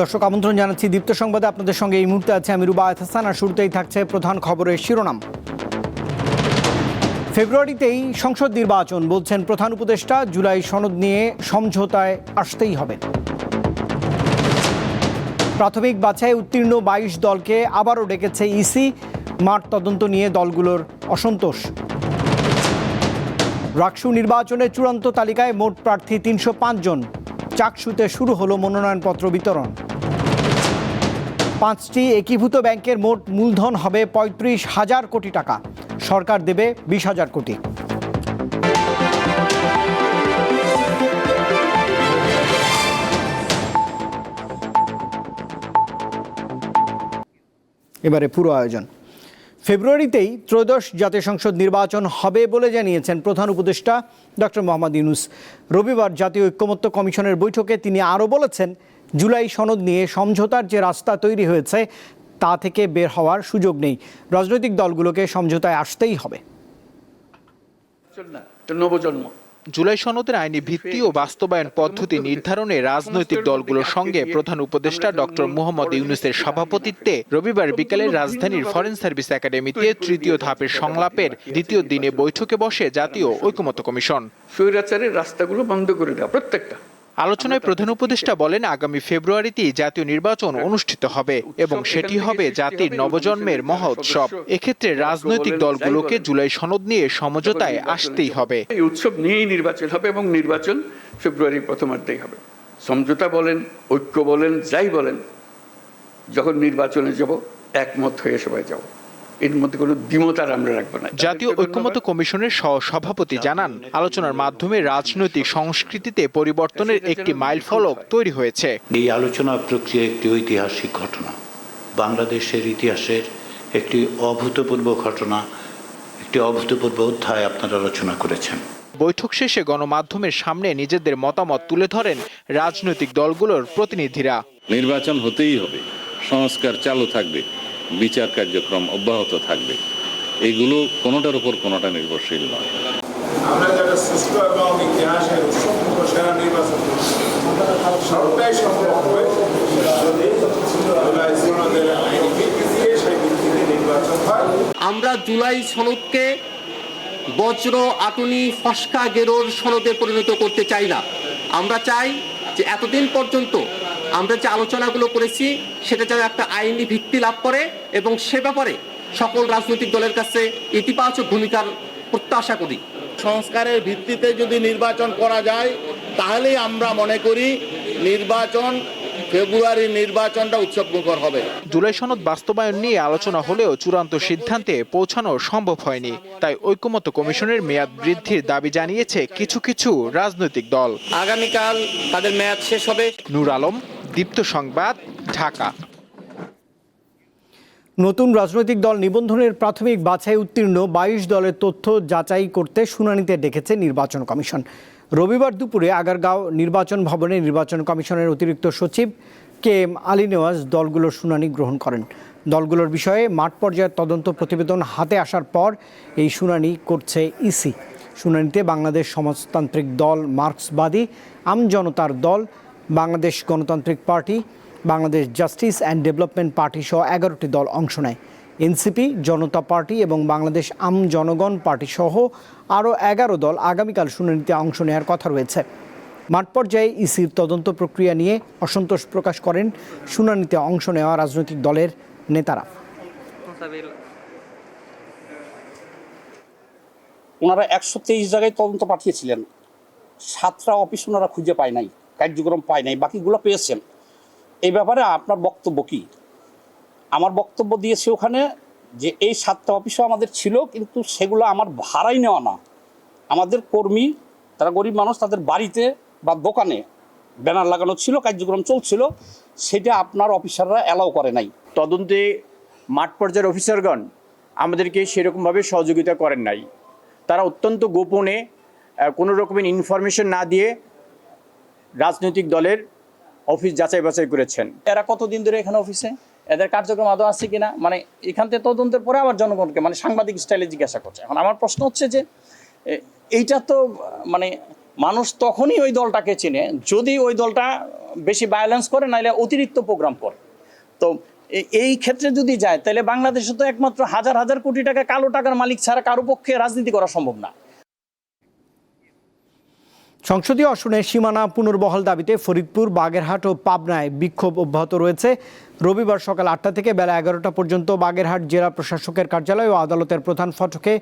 দর্শক, আমন্ত্রণ জানাচ্ছি দীপ্ত সংবাদে। আপনাদের সঙ্গে এই মুহূর্তে আছে আমি রুবা হাসান, আর শুরুতেই থাকছে প্রধান খবরের শিরোনাম। ফেব্রুয়ারিতেই সংসদ নির্বাচন, বলছেন প্রধান উপদেষ্টা। জুলাই সনদ নিয়ে সমঝোতায় আসতেই হবে। প্রাথমিক বাছাই উত্তীর্ণ বাইশ দলকে আবারও ডেকেছে ইসি। মাঠ তদন্ত নিয়ে দলগুলোর অসন্তোষ। রাকসু নির্বাচনের চূড়ান্ত তালিকায় মোট প্রার্থী তিনশো জন। চাকসুতে শুরু হলো মনোনয়নপত্র বিতরণ। পাঁচটি একীভূত ব্যাংকের মোট মূলধন হবে পঁয়ত্রিশ হাজার কোটি টাকা। সরকার দেবে বিশ হাজার কোটি। এবারে পুরো আয়োজন। ফেব্রুয়ারিতেই ত্রয়োদশ জাতীয় সংসদ নির্বাচন হবে বলে জানিয়েছেন প্রধান উপদেষ্টা ডক্টর মোহাম্মদ ইউনুস। রবিবার জাতীয় ঐক্যমত্য কমিশনের বৈঠকে তিনি আরও বলেছেন জুলাই সনদ নিয়ে সমঝোতার যে রাস্তা তৈরি হয়েছে তা থেকে বের হওয়ার সুযোগ নেই। রাজনৈতিক দলগুলোকে সমঝোতায় আসতেই হবে। নবজন্ম। জুলাই সনদের আইনি ভিত্তি ও বাস্তবায়ন পদ্ধতি নির্ধারণে রাজনৈতিক দলগুলোর সঙ্গে প্রধান উপদেষ্টা ডক্টর মোহাম্মদ ইউনুসের সভাপতিত্বে রবিবার বিকেলে রাজধানীর ফরেন সার্ভিস একাডেমিতে তৃতীয় ধাপের সংলাপের দ্বিতীয় দিনে বৈঠকে বসে জাতীয় ঐকমত্য কমিশন। স্বৈরাচারের রাস্তাগুলো বন্ধ করে দেওয়া প্রত্যেকটা। আলোচনায় প্রধান উপদেষ্টা বলেন আগামী ফেব্রুয়ারিতেই জাতীয় নির্বাচন অনুষ্ঠিত হবে এবং সেটি হবে জাতির নবজন্মের মহা উৎসব এক্ষেত্রে রাজনৈতিক দলগুলোকে জুলাই সনদ নিয়ে সমঝোতায় আসতেই হবে। এই উৎসব নিয়েই নির্বাচন হবে এবং নির্বাচন ফেব্রুয়ারির প্রথমার্ধেই হবে। সমঝোতা বলেন ঐক্য বলেন যাই বলেন যখন নির্বাচনে যাব একমত হয়ে সবাই যাব। এর মধ্যে কোনো দ্বিমত আর আমরা রাখব না। জাতীয় ঐক্যমত্য কমিশনের সভাপতি জানান আলোচনার মাধ্যমে রাজনৈতিক সংস্কৃতিতে পরিবর্তনের একটি মাইলফলক তৈরি হয়েছে। এই আলোচনা প্রক্রিয়া একটি ঐতিহাসিক ঘটনা। বাংলাদেশের ইতিহাসের একটি অভূতপূর্ব ঘটনা একটি অভূতপূর্ব অধ্যায় আপনারা রচনা করেছেন। বৈঠক শেষে গণমাধ্যমের সামনে নিজেদের মতামত তুলে ধরেন রাজনৈতিক দলগুলোর প্রতিনিধিরা। নির্বাচন হতেই হবে সংস্কার চালু থাকবে। বিচার কার্যক্রম অব্যাহত থাকবে। এইগুলো কোনোটার উপর কোনোটা নির্ভরশীল নয়। আমরা যারা এবং ইতিহাসের সেরা নির্বাচন সবটাই সম্ভব হবে। আমরা জুলাই সনদকে বজ্র আটুনি ফসকা গেরোর সনদে পরিণত করতে চাই না। আমরা চাই যে এতদিন পর্যন্ত আমরা যে আলোচনাগুলো করেছি সেটা যেন একটা আইনি ভিত্তি লাভ করে এবং সে ব্যাপারে সকল রাজনৈতিক দলের কাছে ইতিবাচক ভূমিকার প্রত্যাশা করি। সংস্কারের ভিত্তিতে যদি নির্বাচন করা যায় তাহলেই আমরা মনে করি নির্বাচন ফেব্রুয়ারির নির্বাচনটা উৎসবমুখর হবে। জুলাই সনদ বাস্তবায়ন নিয়ে আলোচনা হলেও চূড়ান্ত সিদ্ধান্তে পৌঁছানো সম্ভব হয়নি। তাই ঐক্যমত্য কমিশনের মেয়াদ বৃদ্ধির দাবি জানিয়েছে কিছু কিছু রাজনৈতিক দল। আগামীকাল তাদের মেয়াদ শেষ হবে। নূর আলম দীপ্ত সংবাদ, ঢাকা। নতুন রাজনৈতিক দল নিবন্ধনের প্রাথমিক বাছাই উত্তীর্ণ বাইশ দলের তথ্য যাচাই করতে শুনানিতে ডেকেছে নির্বাচন কমিশন। রবিবার দুপুরে আগারগাঁও নির্বাচন ভবনে নির্বাচন কমিশনের অতিরিক্ত সচিব কে এম আলী নেওয়াজ দলগুলোর শুনানি গ্রহণ করেন। দলগুলোর বিষয়ে মাঠ পর্যায়ের তদন্ত প্রতিবেদন হাতে আসার পর এই শুনানি করছে ইসি। শুনানিতে বাংলাদেশ সমাজতান্ত্রিক দল, মার্ক্সবাদী আমজনতার দল বাংলাদেশ গণতান্ত্রিক party, Bangladesh justice and development party সহ এগারোটি দল অংশ নেয়। এনসিপি, জনতা পার্টি এবং বাংলাদেশ আম জনগণ পার্টি সহ আরও এগারো দল আগামীকাল শুনানিতে অংশ নেওয়ার কথা রয়েছে। মাঠ পর্যায়ে ইসির তদন্ত প্রক্রিয়া নিয়ে অসন্তোষ প্রকাশ করেন শুনানিতে অংশ নেওয়া রাজনৈতিক দলের নেতারা। ওনারা একশো তেইশ জায়গায় তদন্ত পাঠিয়েছিলেন। সাতটা অফিস ওনারা খুঁজে পায় নাই। কার্যক্রম পায় নাই, বাকিগুলো পেয়েছেন। এই ব্যাপারে আপনার বক্তব্য কি? আমার বক্তব্য দিয়েছি ওখানে যে এই সাতটা অফিসও আমাদের ছিল, কিন্তু সেগুলো আমার ভাড়াই নেওয়া না। আমাদের কর্মী, তারা গরিব মানুষ, তাদের বাড়িতে বা দোকানে ব্যানার লাগানো ছিল, কার্যক্রম চলছিল, সেটা আপনার অফিসাররা অ্যালাউ করে নাই। তদন্তে মাঠ পর্যায়ের অফিসারগণ আমাদেরকে সেরকমভাবে সহযোগিতা করেন নাই। তারা অত্যন্ত গোপনে কোনো রকমের ইনফরমেশন না দিয়ে রাজনৈতিক দলের অফিস যাচাই বাছাই করেছেন। এরা কতদিন ধরে এখানে অফিসে? এদের কার্যক্রম আদৌ আছে কিনা? মানে এখান থেকে তদন্তের পরে আবার জনগণকে মানে সাংবাদিক স্টাইলে জিজ্ঞাসা করছে। এখন আমার প্রশ্ন হচ্ছে যে এইটা তো মানে মানুষ তখনই ওই দলটাকে চেনে যদি ওই দলটা বেশি ভায়োলেন্স করে, নাহলে অতিরিক্ত প্রোগ্রাম করে। তো এই ক্ষেত্রে যদি যায়, তাহলে বাংলাদেশে তো একমাত্র হাজার হাজার কোটি টাকা কালো টাকার মালিক ছাড়া কারও পক্ষে রাজনীতি করা সম্ভব না। সংসদীয় আসনের সীমানা পুনর্বহাল দাবিতে ফরিদপুর বাগেরহাট ও পাবনায় বিক্ষোভ অব্যাহত রয়েছে। রবিবার সকাল আটটা থেকে বেলা এগারোটা পর্যন্ত বাগেরহাট জেলা প্রশাসকের কার্যালয় ও আদালতের প্রধান ফটকে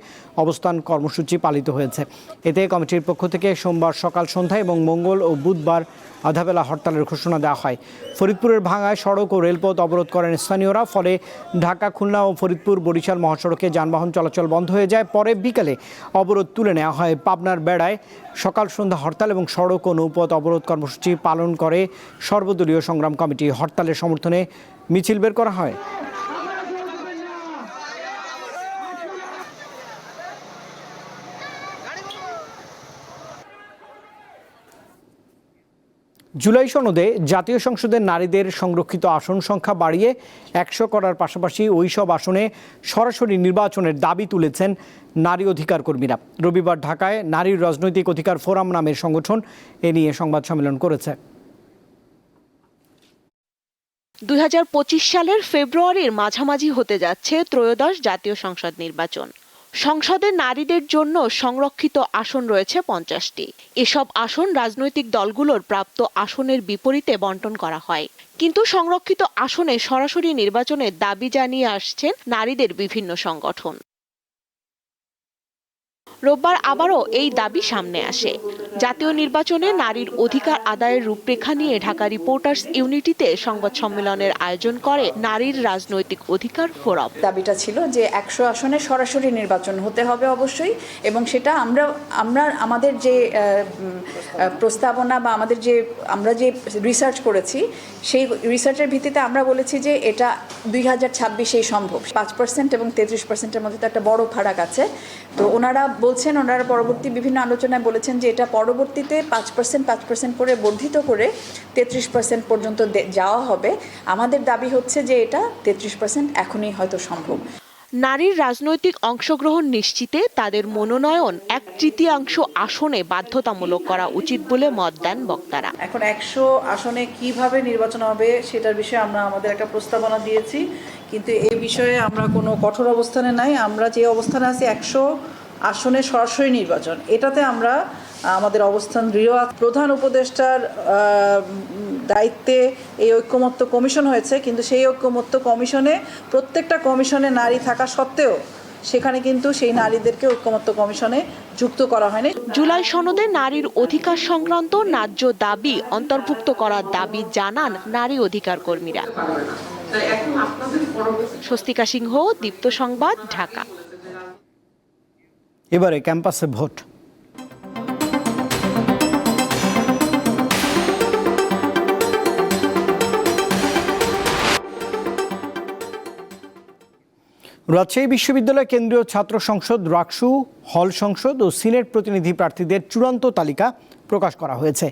অবস্থান কর্মসূচি পালিত হয়েছে। এতে কমিটির পক্ষ থেকে সোমবার সকাল সন্ধ্যা এবং মঙ্গল ও বুধবার আধাবেলা হরতালের ঘোষণা দেওয়া হয়। ফরিদপুরের ভাঙায় সড়ক ও রেলপথ অবরোধ করেন স্থানীয়রা, ফলে ঢাকা, খুলনা ও ফরিদপুর, বরিশাল মহাসড়কে যানবাহন চলাচল বন্ধ হয়ে যায়। পরে বিকেলে অবরোধ তুলে নেওয়া হয় পাবনার বেড়ায়। সকাল সন্ধ্যা হরতাল এবং সড়ক ও নৌপথ অবরোধ কর্মসূচি পালন করে সর্বদলীয় সংগ্রাম কমিটি। হরতালের সমর্থনে মিছিল বের করা হয়। জুলাই সনদে জাতীয় সংসদের নারীদের সংরক্ষিত আসন সংখ্যা বাড়িয়ে একশো করার পাশাপাশি ওই সব আসনে সরাসরি নির্বাচনের দাবি তুলেছেন নারী অধিকার কর্মীরা রবিবার ঢাকায় নারীর রাজনৈতিক অধিকার ফোরাম নামের সংগঠন এ নিয়ে সংবাদ সম্মেলন করেছে। দুই হাজার পঁচিশ সালের ফেব্রুয়ারির মাঝামাঝি হতে যাচ্ছে ত্রয়োদশ জাতীয় সংসদ নির্বাচন। সংসদে নারীদের জন্য সংরক্ষিত আসন রয়েছে পঞ্চাশটি। এসব আসন রাজনৈতিক দলগুলোর প্রাপ্ত আসনের বিপরীতে বন্টন করা হয়। কিন্তু সংরক্ষিত আসনে সরাসরি নির্বাচনের দাবি জানিয়ে আসছেন নারীদের বিভিন্ন সংগঠন। রোববার আবারও এই দাবি সামনে আসে। জাতীয় নির্বাচনে নারীর অধিকার আদায়ের রূপরেখা নিয়ে ঢাকা রিপোর্টার্স ইউনিটিতে সংবাদ সম্মেলনের আয়োজন করে নারীর রাজনৈতিক অধিকার ফোরাম। দাবিটা ছিল যে একশো আসনে সরাসরি নির্বাচন হতে হবে অবশ্যই এবং সেটা আমরা আমরা আমাদের যে প্রস্তাবনা বা আমাদের যে, আমরা যে রিসার্চ করেছি, সেই রিসার্চের ভিত্তিতে আমরা বলেছি যে এটা দুই হাজার ছাব্বিশেই সম্ভব। পাঁচ পার্সেন্ট এবং তেত্রিশ পার্সেন্টের মধ্যে তো একটা বড় ফারাক আছে। তো ওনারা বলছেন, ওনারা পরবর্তী বিভিন্ন আলোচনায় বলেছেন যে এটা পরবর্তীতে পাঁচ পার্সেন্ট পাঁচ পার্সেন্ট করে বর্ধিত করে তেত্রিশ পার্সেন্ট পর্যন্ত যাওয়া হবে। আমাদের দাবি হচ্ছে যে এটা তেত্রিশ পার্সেন্ট এখনই হয়তো সম্ভব। নারীর রাজনৈতিক অংশগ্রহণ নিশ্চিতে তাদের মনোনয়ন এক তৃতীয়াংশ আসনে বাধ্যতামূলক করা উচিত বলে মত দেন বক্তারা। এখন একশো আসনে কীভাবে নির্বাচন হবে সেটার বিষয়ে আমরা আমাদের একটা প্রস্তাবনা দিয়েছি কিন্তু এই বিষয়ে আমরা কোনো কঠোর অবস্থানে নাই। আমরা যে অবস্থানে আছি একশো আসনে সরাসরি নির্বাচন। এটাতে আমরা আমাদের অবস্থান দৃঢ়। প্রধান উপদেষ্টার দায়িত্বে এই ঐক্যমত্য কমিশন হয়েছে কিন্তু সেই ঐক্যমত্য কমিশনে প্রত্যেকটা কমিশনে নারী থাকা সত্ত্বেও সেখানে কিন্তু সেই নারীদেরকে ঐক্যমত্য কমিশনে যুক্ত করা হয়নি। জুলাই সনদে নারীর অধিকার সংক্রান্ত ন্যায্য দাবি অন্তর্ভুক্ত করার দাবি জানান নারী অধিকার কর্মীরা। স্বস্তিকা সিংহ দীপ্ত সংবাদ ঢাকা। এবারে ক্যাম্পাসে ভোট। রাজশাহী বিশ্ববিদ্যালয় কেন্দ্রীয় ছাত্র সংসদ, রাকসু হল সংসদ ও সিনেট প্রতিনিধি প্রার্থীদের চূড়ান্ত তালিকা প্রকাশ করা হয়েছে।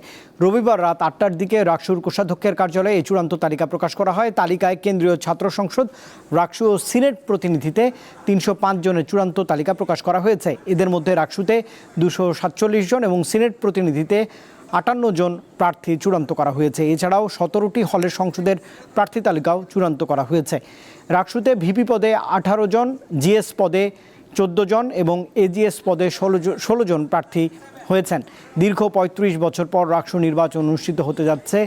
রবিবার রাত আটটার দিকে রাকসুর কোষাধ্যক্ষের কার্যালয়ে এই চূড়ান্ত তালিকা প্রকাশ করা হয়। তালিকায় কেন্দ্রীয় ছাত্র সংসদ, রাকসু ও সিনেট প্রতিনিধিতে তিনশো পাঁচ জনের চূড়ান্ত তালিকা প্রকাশ করা হয়েছে। এদের মধ্যে রাকসুতে দুশো সাতচল্লিশ জন এবং সিনেট প্রতিনিধিতে আটান্ন জন প্রার্থী চূড়ান্ত করা হয়েছে। এছাড়াও সতেরোটি হলের সংসদের প্রার্থী তালিকাও চূড়ান্ত করা হয়েছে। রাকসুতে ভিপি পদে আঠারো জন, জিএস পদে চোদ্দ জন এবং এজিএস পদে ষোলো ষোলো জন প্রার্থী হয়েছেন। দীর্ঘ পঁয়ত্রিশ বছর পর রাকসু নির্বাচন অনুষ্ঠিত হতে যাচ্ছে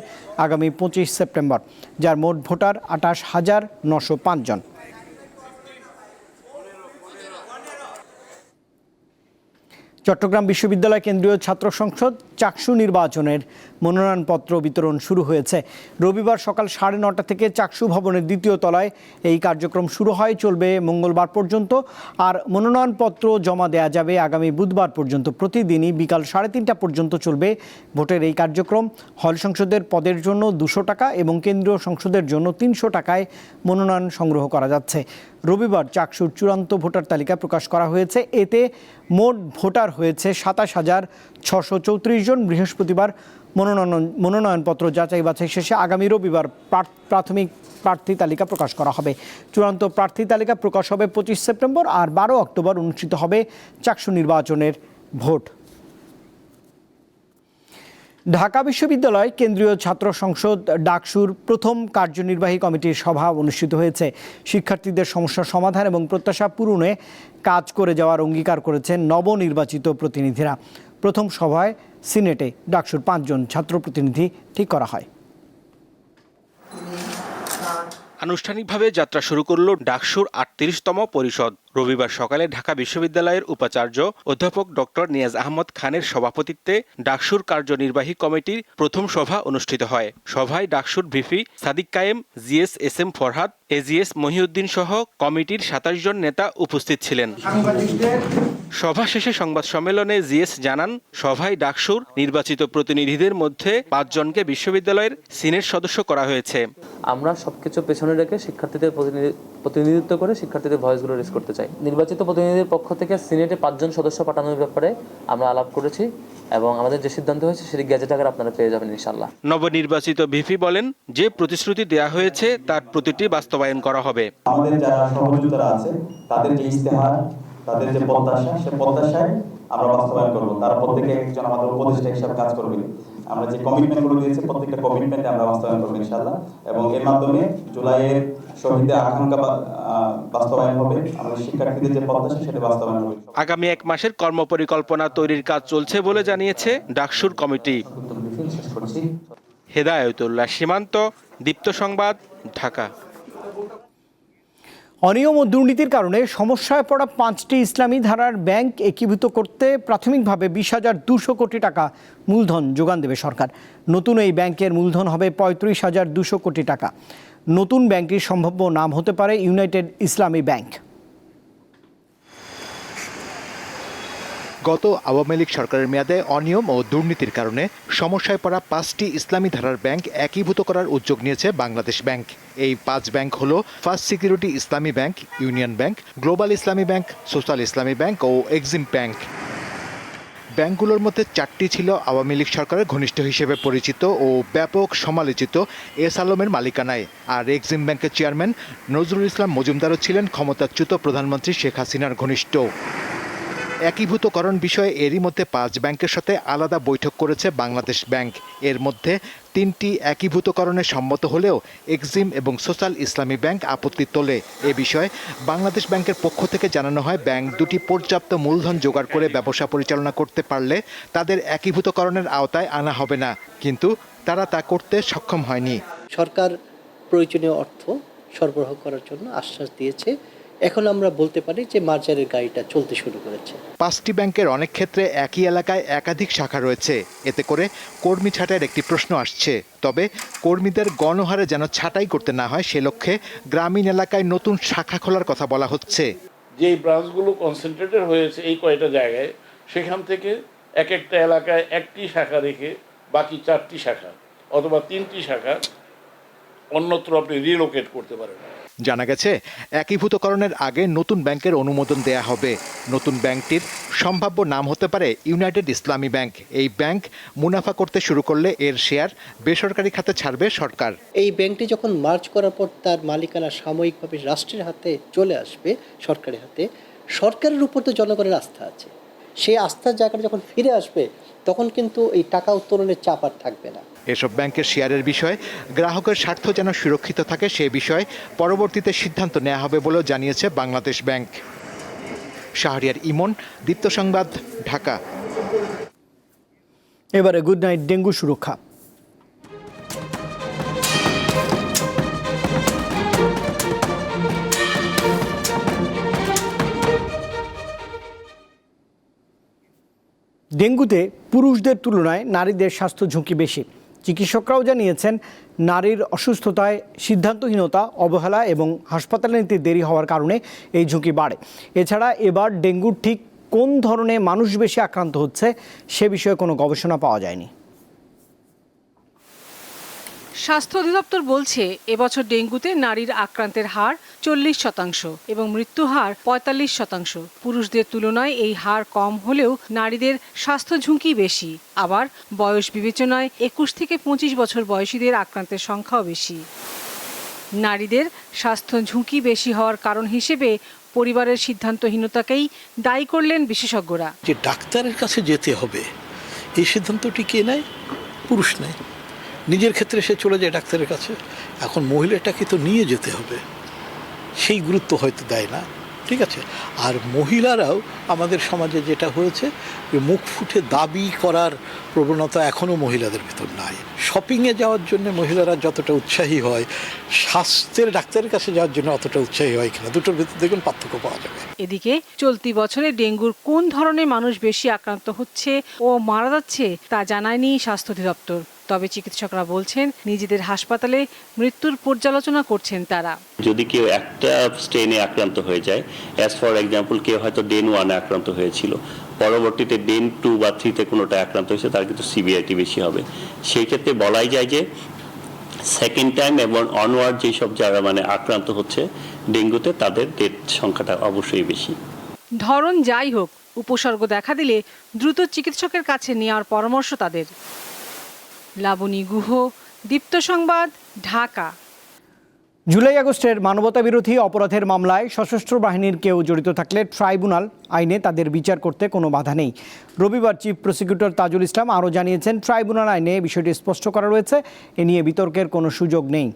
আগামী পঁচিশ সেপ্টেম্বর, যার মোট ভোটার আঠাশ হাজার নশো জন। চট্টগ্রাম বিশ্ববিদ্যালয় কেন্দ্রীয় ছাত্র সংসদ চাকসু নির্বাচনের মনোনয়নপত্র বিতরণ শুরু হয়েছে। রবিবার সকাল সাড়ে নটা থেকে চাকসু ভবনের দ্বিতীয় তলায় এই কার্যক্রম শুরু হয়, চলবে মঙ্গলবার পর্যন্ত। আর মনোনয়নপত্র জমা দেয়া যাবে আগামী বুধবার পর্যন্ত। প্রতিদিনই বিকাল সাড়ে তিনটা পর্যন্ত চলবে ভোটের এই কার্যক্রম। হল সংসদের পদের জন্য দুশো টাকা এবং কেন্দ্রীয় সংসদের জন্য তিনশো টাকায় মনোনয়ন সংগ্রহ করা যাচ্ছে। রবিবার চাকসুর চূড়ান্ত ভোটার তালিকা প্রকাশ করা হয়েছে। এতে মোট ভোটার হয়েছে সাতাশ হাজার ছশো চৌত্রিশ জন বৃহস্পতিবার মনোনয়ন মনোনয়নপত্র যাচাই বাছাই শেষে আগামী রবিবার প্রাথমিক প্রার্থী তালিকা প্রকাশ করা হবে। চূড়ান্ত প্রার্থী তালিকা প্রকাশ হবে পঁচিশ সেপ্টেম্বর আর বারো অক্টোবর অনুষ্ঠিত হবে চাকসু নির্বাচনের ভোট। ঢাকা বিশ্ববিদ্যালয় কেন্দ্রীয় ছাত্র সংসদ ডাকসুর প্রথম কার্যনির্বাহী কমিটির সভা অনুষ্ঠিত হয়েছে। শিক্ষার্থীদের সমস্যা সমাধান এবং প্রত্যাশা পূরণে কাজ করে যাওয়ার অঙ্গীকার করেছেন নবনির্বাচিত প্রতিনিধিরা। প্রথম সভায় সিনেটে ডাকসুর পাঁচজন ছাত্র প্রতিনিধি ঠিক করা হয়। আনুষ্ঠানিকভাবে যাত্রা শুরু করল ডাকসুর আটত্রিশতম পরিষদ। রবিবার সকালে ঢাকা বিশ্ববিদ্যালয়ের উপাচার্য অধ্যাপক ডক্টর নিয়াজ আহমদ খানের সভাপতিত্বে ডাকসুর কার্যনির্বাহী কমিটির প্রথম সভা অনুষ্ঠিত হয়। সভায় ডাকসুর VP Sadiq Kayem GS S M Farhad AGS Mohiuddin সহ কমিটির সাতাশ জন নেতা উপস্থিত ছিলেন। সভা শেষে সংবাদ সম্মেলনে জিএস জানান সভায় ডাকসুর নির্বাচিত প্রতিনিধিদের মধ্যে পাঁচজনকে বিশ্ববিদ্যালয়ের সিনেট সদস্য করা হয়েছে। আমরা সবকিছু পেছনে রেখে শিক্ষার্থীদের প্রতিনিধি- প্রতিনিধিত্ব করে শিক্ষার্থীদের ভয়েসগুলো রেজ করতে চাই। নির্বাচিত প্রতিনিধির পক্ষ থেকে সিনেটে পাঁচজন সদস্য পাঠানোর ব্যাপারে আমরা আলাপ করেছি এবং আমাদের যে সিদ্ধান্ত হয়েছে সেটি গ্যাজেট আকারে আপনারা পেয়ে যাবেন ইনশাল্লাহ নবনির্বাচিত ভিপি বলেন যে প্রতিশ্রুতি দেয়া হয়েছে তার প্রতিটি বাস্তবায়ন করা হবে। আমাদের যারা সহযোগিতারা আছে তাদের যে ইস্তেহার তাদের যে প্রত্যাশা সে প্রত্যাশায় আমরা বাস্তবায়ন করব। তারা প্রত্যেকে একজন আমাদের উপদেষ্টা হিসাবে কাজ করবে। আমরা যে কমিটমেন্টগুলো দিয়েছি প্রত্যেকটা কমিটমেন্টে আমরা বাস্তবায়ন করব ইনশাল্লাহ এবং এর মাধ্যমে জুলাইয়ের শহীদের আকাঙ্ক্ষা বাস্তবায়ন হবে। আমাদের শিক্ষার্থীদের যে প্রত্যাশা সেটা বাস্তবায়ন হবে আগামী এক মাসের কর্মপরিকল্পনা তৈরির কাজ চলছে বলে জানিয়েছে ডাকসুর কমিটি। হেদায়তুল্লাহ সীমান্ত দীপ্ত সংবাদ ঢাকা। অনিয়ম ও দুর্নীতির কারণে সমস্যায় পড়া পাঁচটি ইসলামী ধারার ব্যাংক একীভূত করতে প্রাথমিকভাবে বিশ হাজার দুশো কোটি টাকা মূলধন যোগান দেবে সরকার। নতুন এই ব্যাংকের মূলধন হবে পঁয়ত্রিশ হাজার দুশো কোটি টাকা। নতুন ব্যাংকটির সম্ভাব্য নাম হতে পারে ইউনাইটেড ইসলামী ব্যাংক। গত আওয়ামী লীগ সরকারের মেয়াদে অনিয়ম ও দুর্নীতির কারণে সমস্যায় পড়া পাঁচটি ইসলামী ধারার ব্যাংক একীভূত করার উদ্যোগ নিয়েছে বাংলাদেশ ব্যাংক। এই পাঁচ ব্যাংক হল first security Islami bank, union bank, global Islami bank, social Islami bank ও এক্সিম ব্যাংক। ব্যাংকগুলোর মধ্যে চারটি ছিল আওয়ামী লীগ সরকারের ঘনিষ্ঠ হিসেবে পরিচিত ও ব্যাপক সমালোচিত এস আলমের মালিকানায়। আর এক্সিম ব্যাংকের চেয়ারম্যান নজরুল ইসলাম মজুমদারও ছিলেন ক্ষমতাচ্যুত প্রধানমন্ত্রী শেখ হাসিনার ঘনিষ্ঠ। একীভূতকরণ বিষয়ে এরই মধ্যে পাঁচ ব্যাংকের সাথে আলাদা বৈঠক করেছে বাংলাদেশ ব্যাংক। এর মধ্যে তিনটি একীভূতকরণে সম্মত হলেও এক্সিম এবং সোশ্যাল ইসলামী ব্যাংক আপত্তি তোলে। এ বিষয়ে বাংলাদেশ ব্যাংকের পক্ষ থেকে জানানো হয়, ব্যাংক দুটি পর্যাপ্ত মূলধন জোগাড় করে ব্যবসা পরিচালনা করতে পারলে তাদের একীভূতকরণের আওতায় আনা হবে না। কিন্তু তারা তা করতে সক্ষম হয়নি। সরকার প্রয়োজনীয় অর্থ সরবরাহ করার জন্য আশ্বাস দিয়েছে। এখন আমরা বলতে পারি যে মার্জারের গাড়িটা চলতে শুরু করেছে। পাঁচটি ব্যাংকের অনেক ক্ষেত্রে একই এলাকায় একাধিক শাখা রয়েছে। এতে করে কর্মী ছাঁটাইয়ের একটি প্রশ্ন আসছে। তবে কর্মীদের গণহারে যেন ছাঁটাই করতে না হয় সে লক্ষ্যে গ্রামীণ এলাকায় নতুন শাখা খোলার কথা বলা হচ্ছে। যে ব্রাঞ্চগুলো কনসেন্ট্রেটেড হয়েছে এই কয়টা জায়গায় সেখান থেকে এক একটা এলাকায় একটি শাখা রেখে বাকি চারটি শাখা অথবা তিনটি শাখা অন্যত্র আপনি রিলোকেট করতে পারেন। জানা গেছে, একীভূতকরণের আগে নতুন ব্যাংকের অনুমোদন দেয়া হবে। নতুন ব্যাংকটির সম্ভাব্য নাম হতে পারে ইউনাইটেড ইসলামী ব্যাংক। এই ব্যাংক মুনাফা করতে শুরু করলে এর শেয়ার বেসরকারি খাতে ছাড়বে সরকার। এই ব্যাংকটি যখন মার্চ করার পর তার মালিকানা সাময়িকভাবে রাষ্ট্রের হাতে চলে আসবে, সরকারের হাতে, সরকারের উপর তো জনগণের আস্থা আছে। সেই আস্থার জায়গাটা যখন ফিরে আসবে, তখন কিন্তু এই টাকা উত্তোলনের চাপ আর থাকবে না। এসব ব্যাংকের শেয়ারের বিষয়ে। গ্রাহকের স্বার্থ যেন সুরক্ষিত থাকে সে বিষয়ে পরবর্তীতে সিদ্ধান্ত নেওয়া হবে বলেও জানিয়েছে বাংলাদেশ ব্যাংক। শাহরিয়ার ইমন, দীপ্ত সংবাদ, ঢাকা। এবারে গুড নাইট, ডেঙ্গু সুরক্ষা। ডেঙ্গুতে পুরুষদের তুলনায় নারীদের স্বাস্থ্য ঝুঁকি বেশি। চিকিৎসকরাও জানিয়েছেন, নারীর অসুস্থতায় সিদ্ধান্তহীনতা, অবহেলা এবং হাসপাতালে নিতে দেরি হওয়ার কারণে এই ঝুঁকি বাড়ে। এছাড়া এবার ডেঙ্গুর ঠিক কোন ধরনের মানুষ বেশি আক্রান্ত হচ্ছে সে বিষয়ে কোনো গবেষণা পাওয়া যায়নি। স্বাস্থ্য অধিদপ্তর বলছে, এবছর ডেঙ্গুতে নারীর আক্রান্তের হার চল্লিশ শতাংশ এবং মৃত্যু হার পঁয়তাল্লিশ শতাংশ। পুরুষদের তুলনায় এই হার কম হলেও নারীদের স্বাস্থ্য ঝুঁকি বেশি। আবার বয়স বিবেচনায় একুশ থেকে পঁচিশ বছর বয়সীদের আক্রান্তের সংখ্যাও বেশি। নারীদের স্বাস্থ্য ঝুঁকি বেশি হওয়ার কারণ হিসেবে পরিবারের সিদ্ধান্তহীনতাকেই দায়ী করলেন বিশেষজ্ঞরা। যে ডাক্তারের কাছে যেতে হবে, এই সিদ্ধান্তটি কে নেয়? পুরুষ নেই নিজের ক্ষেত্রে সে চলে যায় ডাক্তারের কাছে। এখন মহিলাটাকে তো নিয়ে যেতে হবে। সেই গুরুত্ব হয়তো দেয় না। ঠিক আছে? আর মহিলারাও আমাদের সমাজে যেটা হয়েছে, যে মুখ ফুটে দাবি করার প্রবণতা এখনও মহিলাদের ভিতর নাই। শপিংয়ে যাওয়ার জন্য মহিলারা যতটা উৎসাহী হয়, স্বাস্থ্যের ডাক্তারের কাছে যাওয়ার জন্য অতটা উৎসাহী হয় কিনা, দুটোর ভিতর দেখুন পার্থক্য পাওয়া যাবে। এদিকে চলতি বছরে ডেঙ্গুর কোন ধরনের মানুষ বেশি আক্রান্ত হচ্ছে ও মারা যাচ্ছে তা জানায়নি স্বাস্থ্য অধিদপ্তর। তবে চিকিৎসকরা বলছেন নিজেদের হাসপাতালে মৃত্যুর পর্যালোচনা করছেন তারা। যদি কেউ একটা স্ট্রেনে আক্রান্ত হয়ে যায় অ্যাজ ফর এক্সাম্পল কেউ হয়তো ডেন ওয়ানে আক্রান্ত হয়েছিল পরবর্তীতে ডেন টু বা থ্রিতে কোনোটা আক্রান্ত হয়েছে তার কিন্তু সিভিআরিটি বেশি হবে। সেই ক্ষেত্রে বলাই যায় যে সেকেন্ড টাইম এবং অনওয়ার্ড যেসব যারা মানে আক্রান্ত হচ্ছে ডেঙ্গুতে তাদের ডেথ সংখ্যাটা অবশ্যই বেশি। ধরন যাই হোক উপসর্গ দেখা দিলে দ্রুত চিকিৎসকের কাছে নেওয়ার পরামর্শ তাদের। লাবণী গুহ, দীপ্ত সংবাদ, ঢাকা। জুলাই আগস্টের মানবতাবিরোধী অপরাধের মামলায় সশস্ত্র বাহিনীর কেউ জড়িত থাকলে ট্রাইব্যুনাল আইনে তাদের বিচার করতে কোনো বাধা নেই। রবিবার চিফ প্রসিকিউটর তাজুল ইসলাম আরও জানিয়েছেন, ট্রাইব্যুনাল আইনে বিষয়টি স্পষ্ট করা রয়েছে, এ নিয়ে বিতর্কের কোনো সুযোগ নেই।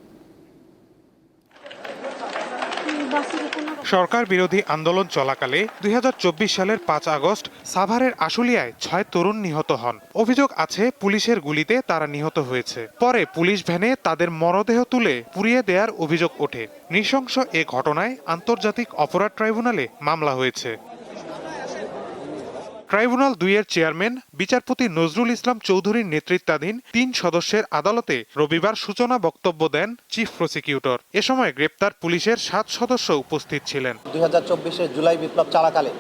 সরকার বিরোধী আন্দোলন চলাকালে দুই হাজার চব্বিশ সালের পাঁচ আগস্ট সাভারের আশুলিয়ায় ছয় তরুণ নিহত হন। অভিযোগ আছে, পুলিশের গুলিতে তারা নিহত হয়েছে। পরে পুলিশ ভ্যানে তাদের মরদেহ তুলে পুড়িয়ে দেওয়ার অভিযোগ ওঠে। নৃশংস এ ঘটনায় আন্তর্জাতিক অপরাধ ট্রাইব্যুনালে মামলা হয়েছে। ট্রাইব্যুনাল দুইয়ের চেয়ারম্যান, বিচারপতি নজরুল ইসলাম চৌধুরীর নেতৃত্বাধীন তিন সদস্যের আদালতে রবিবার সূচনা বক্তব্য দেন চিফ প্রসিকিউটর। এ সময় গ্রেপ্তার পুলিশের সাত সদস্য উপস্থিত ছিলেন। দুই হাজার জুলাই বিপ্লব চলাকালে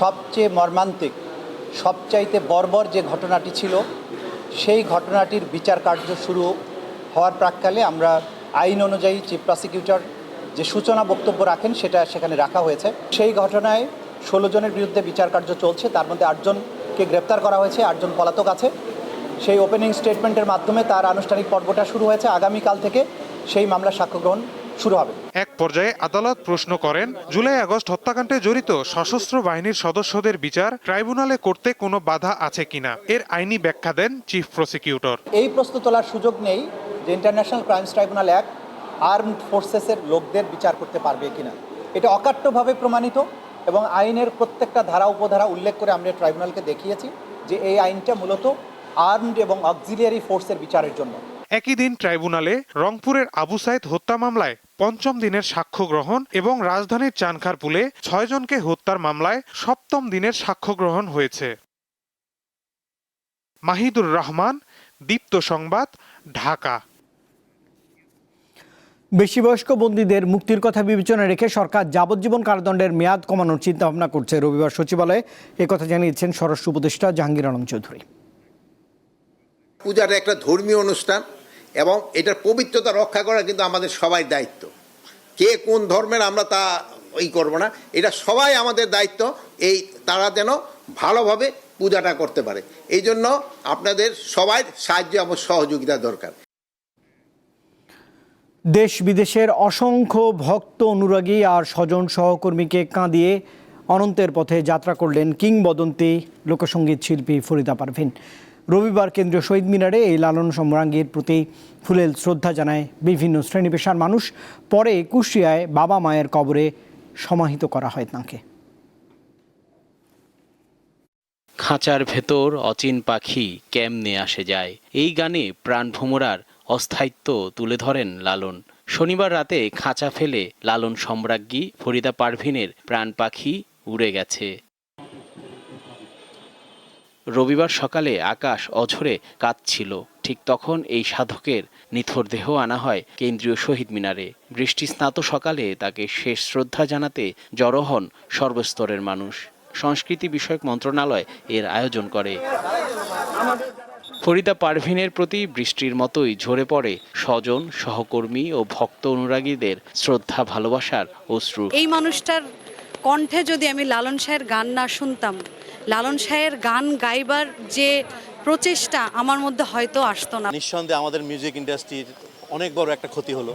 সবচেয়ে মর্মান্তিক, সবচাইতে বর্বর যে ঘটনাটি ছিল, সেই ঘটনাটির বিচার কার্য শুরু হওয়ার প্রাককালে আমরা আইন অনুযায়ী চিফ প্রসিকিউটর যে সূচনা বক্তব্য রাখেন, সেটা সেখানে রাখা হয়েছে। সেই ঘটনায় ষোলো জনের বিরুদ্ধে বিচার কার্য চলছে। তার মধ্যে আটজনকে গ্রেপ্তার করা হয়েছে আটজন পলাতক আছে। সেই ওপেনিং স্টেটমেন্টের মাধ্যমে তার আনুষ্ঠানিক পর্বটা শুরু হয়েছে। আগামীকাল থেকে সেই মামলা সাক্ষ্য গ্রহণ শুরু হবে। এক পর্যায়ে আদালত প্রশ্ন করেন জুলাই আগস্ট হত্যাকাণ্ডে জড়িত সশস্ত্র বাহিনীর সদস্যদের বিচার ট্রাইব্যুনালে করতে কোনো বাধা আছে কিনা? এর আইনি ব্যাখ্যা দেন চিফ প্রসিকিউটর। এই প্রশ্ন তোলার সুযোগ নেই যে international crimes tribunal act armed ফোর্সেসের লোকদের বিচার করতে পারবে কিনা। এটা অকাট্যভাবে প্রমাণিত। এবং আইনের প্রত্যেকটা ধারা, উপধারা উল্লেখ করে আমরা ট্রাইব্যুনালকে দেখিয়েছি যে এই আইনটা মূলত আর্মড এবং অক্সিলিয়ারি ফোর্সের বিচারের জন্য। একই দিন ট্রাইব্যুনালে রংপুরের আবু সাইদ হত্যা মামলায় পঞ্চম দিনের সাক্ষ্য গ্রহণ এবং রাজধানীর চানখারপুলে ছয়জনকে হত্যার মামলায় সপ্তম দিনের সাক্ষ্য গ্রহণ হয়েছে। মাহিদুর রহমান, দীপ্ত সংবাদ, ঢাকা। বেশি বয়স্ক বন্দীদের মুক্তির কথা বিবেচনা রেখে সরকার যাবজ্জীবন কারাদণ্ডের মেয়াদ কমানোর চিন্তা ভাবনা করছে রবিবার সচিবালয়ে। একথা জানিয়েছেন স্বরাষ্ট্র উপদেষ্টা জাহাঙ্গীর আলম চৌধুরী। পূজাটা একটা ধর্মীয় অনুষ্ঠান এবং এটার পবিত্রতা রক্ষা করা কিন্তু আমাদের সবাই দায়িত্ব। কে কোন ধর্মের আমরা তা ওই করব না, এটা সবাই আমাদের দায়িত্ব, এই তারা যেন ভালোভাবে পূজাটা করতে পারে। এই জন্য আপনাদের সবাই সাহায্য এবং সহযোগিতা দরকার। দেশ বিদেশের অসংখ্য ভক্ত অনুরাগী আর স্বজন সহকর্মীকে কাঁদিয়ে অনন্তের পথে যাত্রা করলেন কিংবদন্তি লোকসঙ্গীত শিল্পী ফরিদা পারভিন। রবিবার কেন্দ্রীয় শহীদ মিনারে এই লালন সম্রাঙ্গীর প্রতি ফুলেল শ্রদ্ধা জানায় বিভিন্ন শ্রেণি পেশার মানুষ। পরে কুশিয়ায় বাবা মায়ের কবরে সমাহিত করা হয় তাঁকে। খাঁচার ভেতর অচিন পাখি কেমনে আসে যায়? এই গানে প্রাণ ভোমরার অস্থায়িত্ব তুলে ধরেন লালন। শনিবার রাতে খাঁচা ফেলে লালন সম্রাজ্ঞী ফরিদা পারভিনের প্রাণ পাখি উড়ে গেছে। রবিবার সকালে আকাশ অঝরে কাঁদছিল। ঠিক তখন এই সাধকের নিথর দেহ আনা হয় কেন্দ্রীয় শহীদ মিনারে। বৃষ্টি স্নাত সকালে তাকে শেষ শ্রদ্ধা জানাতে জড়ো হন সর্বস্তরের মানুষ। সংস্কৃতি বিষয়ক মন্ত্রণালয় এর আয়োজন করে। ফরিদা পারভিনের প্রতি বৃষ্টির মতোই ঝরে পড়ে স্বজন সহকর্মী ও ভক্ত অনুরাগীদের শ্রদ্ধা ভালোবাসার অশ্রু। এই মানুষটার কণ্ঠে যদি আমি লালন শাহের গান না শুনতাম লালন শাহের গান গাইবার যে প্রচেষ্টা আমার মধ্যে হয়তো আসতো না। নিঃসন্দেহে আমাদের মিউজিক ইন্ডাস্ট্রির অনেক বড় একটা ক্ষতি হলো।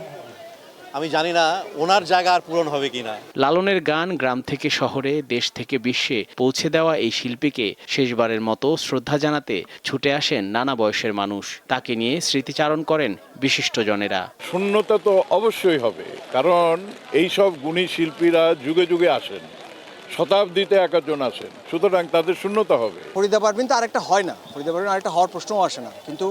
আমি জানি না ওনার জায়গা আর পূরণ হবে কিনা। লালনের গান গ্রাম থেকে শহরে দেশ থেকে বিশ্বে পৌঁছে দেওয়া এই শিল্পীকে শেষবারের মতো শ্রদ্ধা জানাতে ছুটে আসেন নানা বয়সের মানুষ। তাকে নিয়ে স্মৃতিচারণ করেন বিশিষ্টজনেরা শূন্যতা তো অবশ্যই হবে কারণ এই সব গুণী শিল্পীরা যুগে যুগে আসেন শতাব্দীতে এক একজন আসেন সুতরাং তাদের শূন্যতা হবে। ফরিদা পারভিন তো আরেকটা হয় না। ফরিদা পারভিন আরেকটা হওয়ার প্রশ্নও আসে না। কিন্তু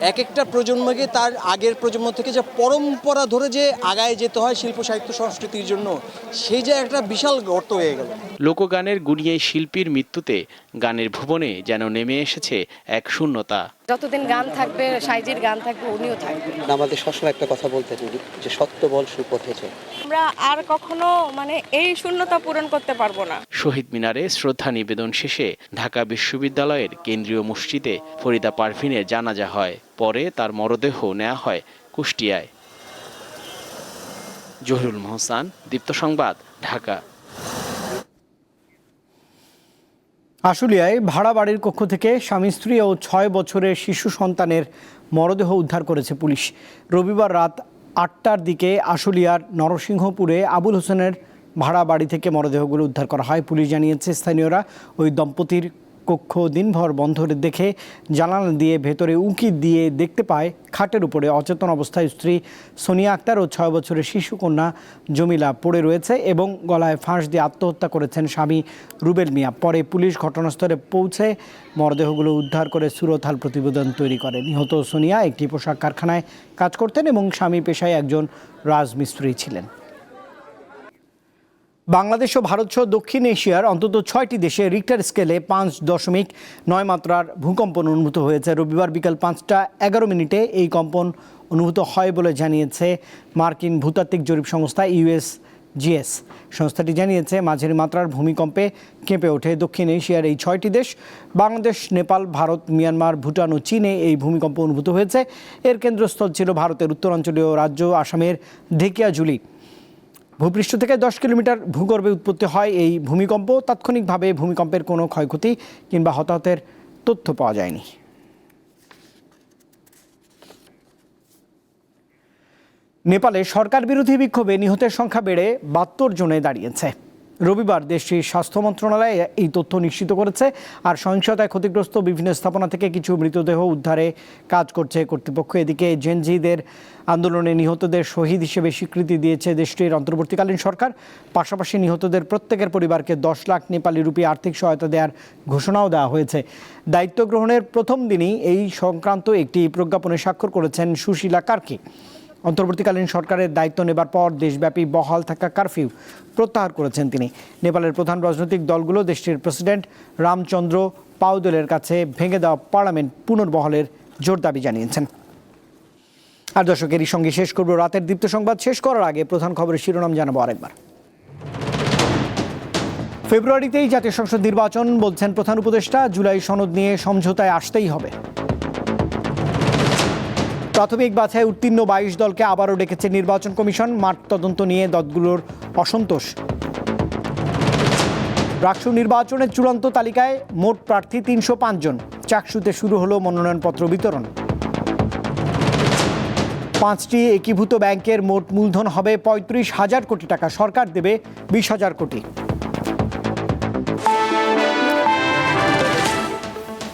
এক একটা প্রজন্মকে তার আগের প্রজন্ম থেকে যে পরম্পরা ধরে যে আগায় যেতে হয় শিল্প, সাহিত্য, সংস্কৃতির জন্য, সেই যে একটা বিশাল গর্ত হয়ে গেল। লোকগানের গুনিয়ে শিল্পীর মৃত্যুতে গানের ভুবনে যেন নেমে এসেছে এক শূন্যতা। যতদিন গান থাকবে সাইজির গান থাকবে উনিও থাকবেন আমাদের সবসময় একটা কথা বলতেন উনি, যে সত্য বল সুপথে চল আমরা আর কখনো মানে এই শূন্যতা পূরণ করতে পারব না। শহীদ মিনারে শ্রদ্ধা নিবেদন শেষে ঢাকা বিশ্ববিদ্যালয়ের কেন্দ্রীয় মসজিদে ফরিদা পারভিনের জানাজা হয়। পরে তার মরদেহ নেওয়া হয় কুষ্টিয়ায়। জহিরুল মহসান দীপ্ত সংবাদ ঢাকা। আশুলিয়ায় ভাড়া বাড়ির কক্ষ থেকে স্বামী, স্ত্রী ও ছয় বছরের শিশু সন্তানের মরদেহ উদ্ধার করেছে পুলিশ। রবিবার রাত আটটার দিকে আশুলিয়ার নরসিংহপুরে আবুল হোসেনের ভাড়া বাড়ি থেকে মরদেহগুলো উদ্ধার করা হয়। পুলিশ জানিয়েছে, স্থানীয়রা ওই দম্পতির কক্ষ দিনভর বন্ধ দেখে জানালা দিয়ে ভেতরে উঁকি দিয়ে দেখতে পায় খাটের উপরে অচেতন অবস্থায় স্ত্রী সোনিয়া আক্তার ও ছয় বছরের শিশুকন্যা জমিলা পড়ে রয়েছে এবং গলায় ফাঁস দিয়ে আত্মহত্যা করেছেন স্বামী রুবেল মিয়া। পরে পুলিশ ঘটনাস্থলে পৌঁছে মরদেহগুলো উদ্ধার করে সুরতহাল প্রতিবেদন তৈরি করে। নিহত সোনিয়া একটি পোশাক কারখানায় কাজ করতেন এবং স্বামী পেশায় একজন রাজমিস্ত্রি ছিলেন। বাংলাদেশ ও ভারতসহ দক্ষিণ এশিয়ার অন্তত ছয়টি দেশে রিক্টার স্কেলে পাঁচ দশমিক নয় মাত্রার ভূকম্পন অনুভূত হয়েছে। রবিবার বিকাল পাঁচটা এগারো মিনিটে এই কম্পন অনুভূত হয় বলে জানিয়েছে মার্কিন ভূতাত্ত্বিক জরিপ সংস্থা ইউএস জিএস সংস্থাটি জানিয়েছে, মাঝারি মাত্রার ভূমিকম্পে কেঁপে ওঠে দক্ষিণ এশিয়ার এই ছয়টি দেশ। বাংলাদেশ, নেপাল, ভারত, মিয়ানমার, ভুটান ও চীনে এই ভূমিকম্প অনুভূত হয়েছে। এর কেন্দ্রস্থল ছিল ভারতের উত্তরাঞ্চলীয় রাজ্য আসামের ঢেকিয়াজুলি। ভূপৃষ্ঠ থেকে দশ কিলোমিটার ভূগর্ভে উৎপত্তি হয় এই ভূমিকম্প। তাৎক্ষণিকভাবে ভূমিকম্পের কোনো ক্ষয়ক্ষতি কিংবা হতাহতের তথ্য পাওয়া যায়নি। নেপালে সরকার বিরোধী বিক্ষোভে নিহতের সংখ্যা বেড়ে বাহাত্তর জনে দাঁড়িয়েছে। রবিবার দেশটির স্বাস্থ্য মন্ত্রণালয় এই তথ্য নিশ্চিত করেছে আর সহিংসতায় ক্ষতিগ্রস্ত বিভিন্ন স্থাপনা থেকে কিছু মৃতদেহ উদ্ধারে কাজ করছে কর্তৃপক্ষ। এদিকে জেনজিদের আন্দোলনে নিহতদের শহীদ হিসেবে স্বীকৃতি দিয়েছে দেশটির অন্তর্বর্তীকালীন সরকার। পাশাপাশি নিহতদের প্রত্যেকের পরিবারকে দশ লাখ নেপালি রুপি আর্থিক সহায়তা দেওয়ার ঘোষণাও দেওয়া হয়েছে। দায়িত্ব গ্রহণের প্রথম দিনই এই সংক্রান্ত একটি প্রজ্ঞাপনে স্বাক্ষর করেছেন সুশীলা কার্কি। অন্তর্বর্তীকালীন সরকারের দায়িত্ব নেবার পর দেশব্যাপী বহাল থাকা কারফিউ প্রত্যাহার করেছেন তিনি। নেপালের প্রধান রাজনৈতিক দলগুলো দেশটির প্রেসিডেন্ট রামচন্দ্র পাউদলের কাছে ভেঙে দেওয়া পার্লামেন্ট পুনর্বহলের জোর দাবি জানিয়েছেন। আর দর্শক, এরই সঙ্গে শেষ করব রাতের দীপ্ত সংবাদ। শেষ করার আগে প্রধান খবরের শিরোনাম জানাব আরেকবার। ফেব্রুয়ারিতেই জাতীয় সংসদ নির্বাচন, বলছেন প্রধান উপদেষ্টা, জুলাই সনদ নিয়ে সমঝোতায় আসতেই হবে। প্রাথমিক বাছাই উত্তীর্ণ বাইশ দলকে আবারও ডেকেছে নির্বাচন কমিশন। মাঠ তদন্ত নিয়ে দলগুলোর অসন্তোষ। রাষ্ট্র নির্বাচনের চূড়ান্ত তালিকায় মোট প্রার্থী তিনশো জন। চাকসুতে শুরু হলো মনোনয়নপত্র বিতরণ। পাঁচটি একীভূত ব্যাংকের মোট মূলধন হবে পঁয়ত্রিশ হাজার কোটি টাকা। সরকার দেবে বিশ হাজার কোটি।